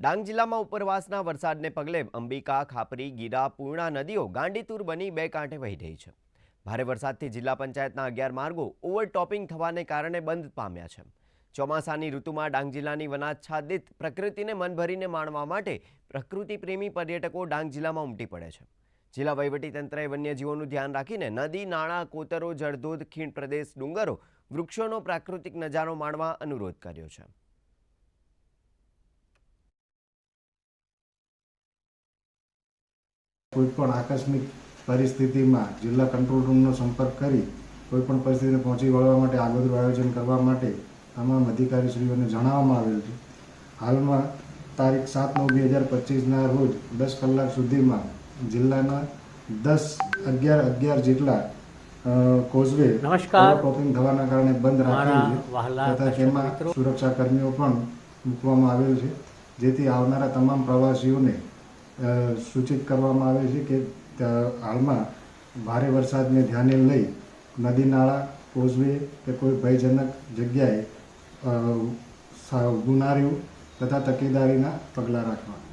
ડાંગ જિલ્લામાં ઉપરવાસના વરસાદને પગલે અંબિકા, ખાપરી, ગીરા, પૂર્ણા નદીઓ ગાંડીતુર બની બે કાંઠે વહી રહી છે. ભારે વરસાદથી જિલ્લા પંચાયતના અગિયાર માર્ગો ઓવરટોપિંગ થવાને કારણે બંધ પામ્યા છે. ચોમાસાની ઋતુમાં ડાંગ જિલ્લાની વનાચ્છાદિત પ્રકૃતિને મન ભરીને માણવા માટે પ્રકૃતિ પ્રેમી પર્યટકો ડાંગ જિલ્લામાં ઉમટી પડે છે. જિલ્લા વહીવટીતંત્રએ વન્યજીવોનું ધ્યાન રાખીને નદી, નાળા, કોતરો, જળધોધ, ખીણ પ્રદેશ ડુંગરો વૃક્ષોનો પ્રાકૃતિક નજારો માણવા અનુરોધ કર્યો છે. કોઈ પણ આકસ્મિક પરિસ્થિતિમાં જિલ્લા કંટ્રોલ રૂમનો સંપર્ક કરી કોઈ પણ પરિસ્થિતિને પહોંચી વળવા માટે આગોતરું આયોજન કરવા માટે તમામ અધિકારીશ્રીઓને જણાવવામાં આવેલ છે હાલમાં તારીખ સાત નવ બે હજાર પચીસના રોજ દસ કલાક સુધીમાં જિલ્લાના દસ અગિયાર અગિયાર જેટલા કોઝવે નમસ્કાર. થવાના કારણે બંધ રાખેલ છે તથા તેમાં. સુરક્ષા કર્મીઓ પણ મૂકવામાં આવેલ છે જેથી આવનારા તમામ પ્રવાસીઓને સૂચિત કરવામાં આવે છે કે હાલમાં ભારે વરસાદને ધ્યાને લઈ નદી, નાળા, કોઝવે કે કોઈ ભયજનક જગ્યાએ ગુનારીઓ તથા તકેદારીના પગલાં રાખવા